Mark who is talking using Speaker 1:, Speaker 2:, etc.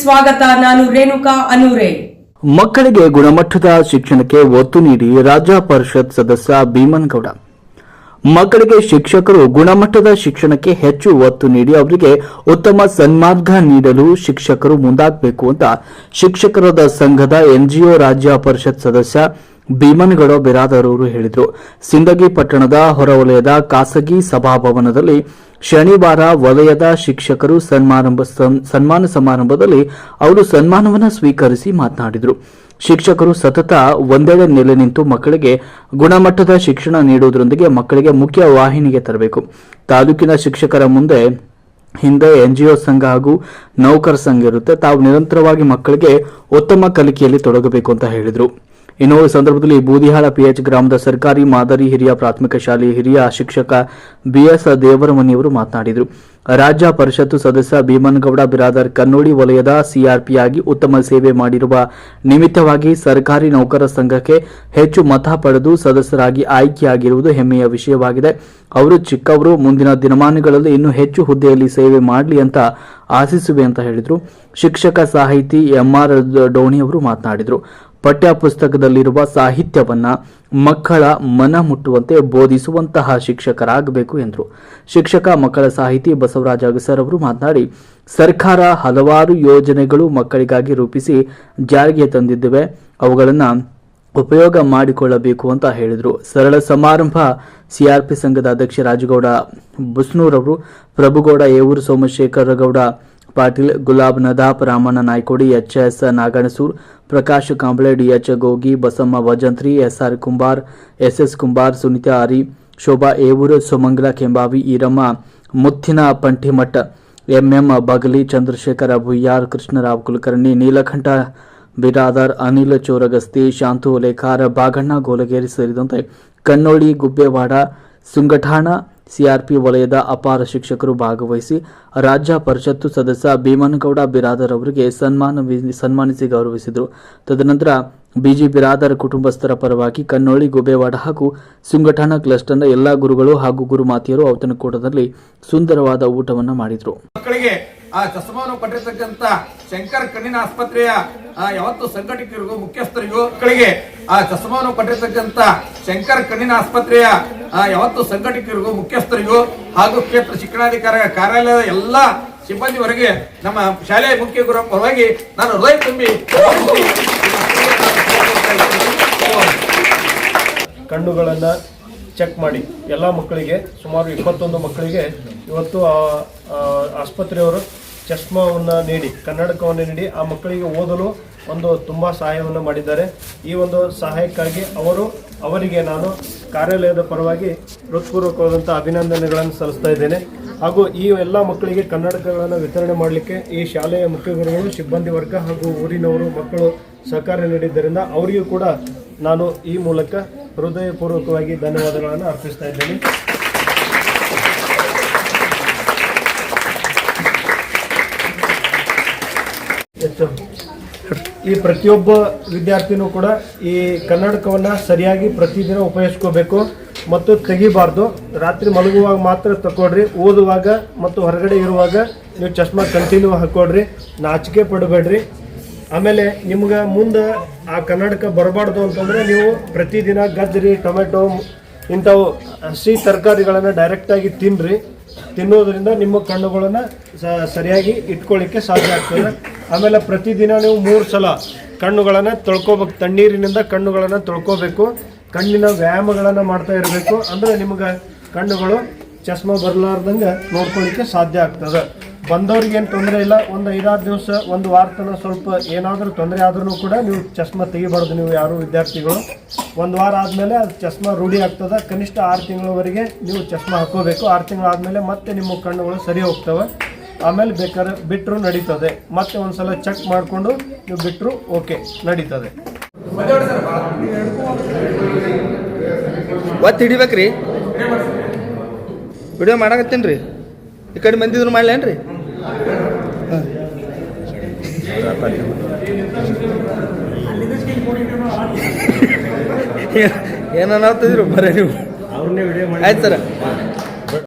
Speaker 1: ಸ್ವಾಗತ, ನಾನು ರೇಣುಕಾ ಅನೂರೆ.
Speaker 2: ಮಕ್ಕಳಿಗೆ ಗುಣಮಟ್ಟದ ಶಿಕ್ಷಣಕ್ಕೆ ಒತ್ತು ನೀಡಿ ರಾಜ್ಯ ಪರಿಷತ್ ಸದಸ್ಯ ಭೀಮನ್ಗೌಡ. ಮಕ್ಕಳಿಗೆ ಶಿಕ್ಷಕರು ಗುಣಮಟ್ಟದ ಶಿಕ್ಷಣಕ್ಕೆ ಹೆಚ್ಚು ಒತ್ತು ನೀಡಿ ಅವರಿಗೆ ಉತ್ತಮ ಸನ್ಮಾರ್ಗ ನೀಡಲು ಶಿಕ್ಷಕರು ಮುಂದಾಗಬೇಕು ಅಂತ ಶಿಕ್ಷಕರದ ಸಂಘದ ಎನ್ಜಿಒ ರಾಜ್ಯ ಪರಿಷತ್ ಸದಸ್ಯ ಭೀಮನಗೌಡ ಬಿರಾದರೂರು ಹೇಳಿದರು. ಸಿಂದಗಿ ಪಟ್ಟಣದ ಹೊರವಲಯದ ಖಾಸಗಿ ಸಭಾಭವನದಲ್ಲಿ ಶನಿವಾರ ವಲಯದ ಶಿಕ್ಷಕರು ಸನ್ಮಾರಂಭ ಸನ್ಮಾನ ಸಮಾರಂಭದಲ್ಲಿ ಅವರು ಸನ್ಮಾನವನ್ನು ಸ್ವೀಕರಿಸಿ ಮಾತನಾಡಿದರು. ಶಿಕ್ಷಕರು ಸತತ ಒಂದೆಡೆ ನೆಲೆ ನಿಂತು ಮಕ್ಕಳಿಗೆ ಗುಣಮಟ್ಟದ ಶಿಕ್ಷಣ ನೀಡುವುದರೊಂದಿಗೆ ಮಕ್ಕಳಿಗೆ ಮುಖ್ಯ ವಾಹಿನಿಗೆ ತರಬೇಕು. ತಾಲೂಕಿನ ಶಿಕ್ಷಕರ ಮುಂದೆ ಹಿಂದೆ ಎನ್ಜಿಒ ಸಂಘ ಹಾಗೂ ನೌಕರ ಸಂಘ ಇರುತ್ತೆ. ತಾವು ನಿರಂತರವಾಗಿ ಮಕ್ಕಳಿಗೆ ಉತ್ತಮ ಕಲಿಕೆಯಲ್ಲಿ ತೊಡಗಬೇಕು ಅಂತ ಹೇಳಿದರು. ಇನ್ನು ಈ ಸಂದರ್ಭದಲ್ಲಿ ಬೂದಿಹಾಳ ಪಿಎಚ್ ಗ್ರಾಮದ ಸರ್ಕಾರಿ ಮಾದರಿ ಹಿರಿಯ ಪ್ರಾಥಮಿಕ ಶಾಲೆ ಹಿರಿಯ ಶಿಕ್ಷಕ ಬಿಎಸ್ ದೇವರಮನಿಯವರು ಮಾತನಾಡಿದರು. ರಾಜ್ಯ ಪರಿಷತ್ತು ಸದಸ್ಯ ಭೀಮನ್ಗೌಡ ಬಿರಾದರ್ ಕನ್ನೋಡಿ ವಲಯದ ಸಿಆರ್ಪಿ ಆಗಿ ಉತ್ತಮ ಸೇವೆ ಮಾಡಿರುವ ನಿಮಿತ್ತವಾಗಿ ಸರ್ಕಾರಿ ನೌಕರ ಸಂಘಕ್ಕೆ ಹೆಚ್ಚು ಮತ ಪಡೆದು ಸದಸ್ಯರಾಗಿ ಆಯ್ಕೆಯಾಗಿರುವುದು ಹೆಮ್ಮೆಯ ವಿಷಯವಾಗಿದೆ. ಅವರು ಚಿಕ್ಕವರು, ಮುಂದಿನ ದಿನಮಾನಗಳಲ್ಲಿ ಇನ್ನೂ ಹೆಚ್ಚು ಹುದ್ದೆಯಲ್ಲಿ ಸೇವೆ ಮಾಡಲಿ ಅಂತ ಆಶಿಸುವೆ ಅಂತ ಹೇಳಿದರು. ಶಿಕ್ಷಕ ಸಾಹಿತಿ ಎಂಆರ್ ಡೋಣಿ ಅವರು ಮಾತನಾಡಿದರು. ಪಠ್ಯ ಪುಸ್ತಕದಲ್ಲಿರುವ ಸಾಹಿತ್ಯವನ್ನ ಮಕ್ಕಳ ಮನ ಮುಟ್ಟುವಂತೆ ಬೋಧಿಸುವಂತಹ ಶಿಕ್ಷಕರಾಗಬೇಕು ಎಂದರು. ಶಿಕ್ಷಕ, ಮಕ್ಕಳ ಸಾಹಿತಿ ಬಸವರಾಜ ಅಗಸರ್ ಅವರು ಮಾತನಾಡಿ, ಸರ್ಕಾರ ಹಲವಾರು ಯೋಜನೆಗಳು ಮಕ್ಕಳಿಗಾಗಿ ರೂಪಿಸಿ ಜಾರಿಗೆ ತಂದಿದ್ದೇವೆ. ಅವುಗಳನ್ನು ಉಪಯೋಗ ಮಾಡಿಕೊಳ್ಳಬೇಕು ಅಂತ ಹೇಳಿದರು. ಸರಳ ಸಮಾರಂಭ ಸಿಆರ್ಪಿ ಸಂಘದ ಅಧ್ಯಕ್ಷ ರಾಜಗೌಡ ಬುಸ್ನೂರ್ ಅವರು, Prabhugouda, Evoor Somashekhara Gowda Patil, Gulab Nadaf, Ramanna Naykodi H S Naganasur, Prakash Kamble, D H Gogi, Basamma Vajantri, S R Kumbar, S S Kumbar, Sunita Ari Shobha Evoor, Sumangala Kembhavi, Eeramma, Muttina Pantimath M M Bagali, Chandrashekhara Bhuyyar, Krishnarao Kulkarni, Neelakantha, Biradar, Anil Choragasti, Shantu Lekhar, Baganna Golageri ಸೇರಿದಂತೆ Kannoli Gubbewada, Sungathana CRP ವಲಯದ ಅಪಾರ ಶಿಕ್ಷಕರು ಭಾಗವಹಿಸಿ ರಾಜ್ಯ ಪರಿಷತ್ತು ಸದಸ್ಯ ಭೀಮನಗೌಡ ಬಿರಾದರ್ ಅವರಿಗೆ ಸನ್ಮಾನ ಸನ್ಮಾನಿಸಿ ಗೌರವಿಸಿದರು. ತದನಂತರ ಬಿಜಿ ಬಿರಾದರ್ ಕುಟುಂಬಸ್ಥರ ಪರವಾಗಿ ಕನ್ನೋಳಿ, ಗುಬೇವಾಡ ಹಾಗೂ ಸುಂಗಠಾಣ ಕ್ಲಸ್ಟರ್ನ ಎಲ್ಲಾ ಗುರುಗಳು ಹಾಗೂ ಗುರುಮಾತಿಯರು ಔತನ ಕೂಟದಲ್ಲಿ ಸುಂದರವಾದ ಊಟವನ್ನು ಮಾಡಿದರು.
Speaker 3: ಮಕ್ಕಳಿಗೆ ಆ ಚಸ್ಮಾನು ಪಟ್ಟಿರ್ತಕ್ಕಂಥ ಶಂಕರ್ ಕಣ್ಣಿನ ಆಸ್ಪತ್ರೆಯ ಯಾವತ್ತು ಸಂಘಟಕರಿಗೂ ಮುಖ್ಯಸ್ಥರಿಗೂ ಮಕ್ಕಳಿಗೆ ಆ ಚಸ್ಮಾನು ಕೊಟ್ಟಿರ್ತಕ್ಕಂತ ಶಂಕರ್ ಕಣ್ಣಿನ ಆಸ್ಪತ್ರೆಯ ಯಾವತ್ತು ಸಂಘಟಕರಿಗೂ, ಮುಖ್ಯಸ್ಥರಿಗೂ, ಹಾಗೂ ಕ್ಷೇತ್ರ ಶಿಕ್ಷಣಾಧಿಕಾರಿ ಕಾರ್ಯಾಲಯದ ಎಲ್ಲ ಸಿಬ್ಬಂದಿವರೆಗೆ ನಮ್ಮ ಶಾಲೆಯ ಮುಖ್ಯ ಗುರು ಪರವಾಗಿ ನಾನು ಹೃದಯ ತುಂಬಿ
Speaker 4: ಕಣ್ಣುಗಳನ್ನು ಚೆಕ್ ಮಾಡಿ. ಎಲ್ಲ ಮಕ್ಕಳಿಗೆ, ಸುಮಾರು ಇಪ್ಪತ್ತೊಂದು ಮಕ್ಕಳಿಗೆ ಇವತ್ತು ಆಸ್ಪತ್ರೆಯವರು ಚಶ್ಮಾವನ್ನು ನೀಡಿ, ಕನ್ನಡಕವನ್ನು ನೀಡಿ, ಆ ಮಕ್ಕಳಿಗೆ ಓದಲು ಒಂದು ತುಂಬ ಸಹಾಯವನ್ನು ಮಾಡಿದ್ದಾರೆ. ಈ ಒಂದು ಸಹಾಯಕ್ಕಾಗಿ ಅವರು, ಅವರಿಗೆ ನಾನು ಕಾರ್ಯಾಲಯದ ಪರವಾಗಿ ಹೃತ್ಪೂರ್ವಕವಾದಂಥ ಅಭಿನಂದನೆಗಳನ್ನು ಸಲ್ಲಿಸ್ತಾ ಇದ್ದೇನೆ. ಹಾಗೂ ಈ ಎಲ್ಲ ಮಕ್ಕಳಿಗೆ ಕನ್ನಡಕಗಳನ್ನು ವಿತರಣೆ ಮಾಡಲಿಕ್ಕೆ ಈ ಶಾಲೆಯ ಮುಖ್ಯ ಗುರುಗಳು, ಸಿಬ್ಬಂದಿ ವರ್ಗ ಹಾಗೂ ಊರಿನವರು ಮಕ್ಕಳು ಸಹಕಾರ ನೀಡಿದ್ದರಿಂದ ಅವರಿಗೂ ಕೂಡ ನಾನು ಈ ಮೂಲಕ ಹೃದಯಪೂರ್ವಕವಾಗಿ ಧನ್ಯವಾದಗಳನ್ನು ಅರ್ಪಿಸ್ತಾ ಇದ್ದೇನೆ. ಹೆಚ್ಚು. ಈ ಪ್ರತಿಯೊಬ್ಬ ವಿದ್ಯಾರ್ಥಿನೂ ಕೂಡ ಈ ಕನ್ನಡಕವನ್ನು ಸರಿಯಾಗಿ ಪ್ರತಿದಿನ ಉಪಯೋಗಿಸ್ಕೋಬೇಕು ಮತ್ತು ತೆಗಿಬಾರ್ದು. ರಾತ್ರಿ ಮಲಗುವಾಗ ಮಾತ್ರ ತಗೊಳ್ರಿ ಓದುವಾಗ ಮತ್ತು ಹೊರಗಡೆ ಇರುವಾಗ ನೀವು ಚಶ್ಮಾ ಕಂಟಿನ್ಯೂ ಹಾಕೊಡ್ರಿ ನಾಚಿಕೆ ಪಡಬೇಡ್ರಿ. ಆಮೇಲೆ ನಿಮ್ಗೆ ಮುಂದೆ ಆ ಕನ್ನಡಕ ಬರಬಾರ್ದು ಅಂತಂದರೆ ನೀವು ಪ್ರತಿದಿನ ಗಜ್ಜರಿ, ಟೊಮೆಟೊ, ಇಂಥವು ಹಸಿ ತರಕಾರಿಗಳನ್ನು ಡೈರೆಕ್ಟಾಗಿ ತಿನ್ನಿರಿ ತಿನ್ನೋದ್ರಿಂದ ನಿಮ್ಮ ಕಣ್ಣುಗಳನ್ನು ಸರಿಯಾಗಿ ಇಟ್ಕೊಳ್ಳಿಕ್ಕೆ ಸಾಧ್ಯ ಆಗ್ತದೆ. ಆಮೇಲೆ ಪ್ರತಿದಿನ ನೀವು ಮೂರು ಸಲ ಕಣ್ಣುಗಳನ್ನು ತೊಳ್ಕೊಬೇಕು, ತಣ್ಣೀರಿನಿಂದ ಕಣ್ಣುಗಳನ್ನು ತೊಳ್ಕೊಬೇಕು, ಕಣ್ಣಿನ ವ್ಯಾಯಾಮಗಳನ್ನು ಮಾಡ್ತಾ ಇರಬೇಕು. ಅಂದರೆ ನಿಮಗೆ ಕಣ್ಣುಗಳು ಚಸ್ಮ ಬರಲಾರ್ದಂಗೆ ನೋಡ್ಕೊಳ್ಳಿಕ್ಕೆ ಸಾಧ್ಯ ಆಗ್ತದೆ. ಬಂದವ್ರಿಗೆ ಏನು ತೊಂದರೆ ಇಲ್ಲ, ಒಂದು ಐದಾರು ದಿವಸ, ಒಂದು ವಾರ ತನಕ ಸ್ವಲ್ಪ ಏನಾದರೂ ತೊಂದರೆ ಆದ್ರೂ ಕೂಡ ನೀವು ಚಸ್ಮ ತೆಗಿಬಾರ್ದು, ನೀವು ಯಾರು ವಿದ್ಯಾರ್ಥಿಗಳು. ಒಂದು ವಾರ ಆದಮೇಲೆ ಅದು ಚಸ್ಮಾ ರೂಢಿ ಆಗ್ತದೆ. ಕನಿಷ್ಠ ಆರು ತಿಂಗಳವರೆಗೆ ನೀವು ಚಸ್ಮ ಹಾಕೋಬೇಕು. ಆರು ತಿಂಗಳು ಆದಮೇಲೆ ಮತ್ತೆ ನಿಮ್ಮ ಕಣ್ಣುಗಳು ಸರಿ ಹೋಗ್ತವೆ. ಆಮೇಲೆ ಬೇಕಾದ್ರೆ ಬಿಟ್ಟರು ನಡೀತದೆ. ಮತ್ತೆ ಒಂದ್ಸಲ ಚೆಕ್ ಮಾಡಿಕೊಂಡು ನೀವು ಬಿಟ್ಟರು ಓಕೆ ನಡೀತದೆ.
Speaker 5: ಒತ್ತು ಹಿಡಿಬೇಕ್ರಿ. ವಿಡಿಯೋ ಮಾಡಾಕತ್ತೇನು ರೀ ಈ ಕಡೆ ಮಂದಿದ್ರು ಮಾಡ್ಲೇನ್ರಿ? ಏನನ್ನತ್ತಿದ್ರು ಬರೀ ನೀವು?
Speaker 4: ಅವ್ರನ್ನೇ ವಿಡಿಯೋ ಮಾಡಿ.
Speaker 5: ಆಯ್ತು ಸರ್.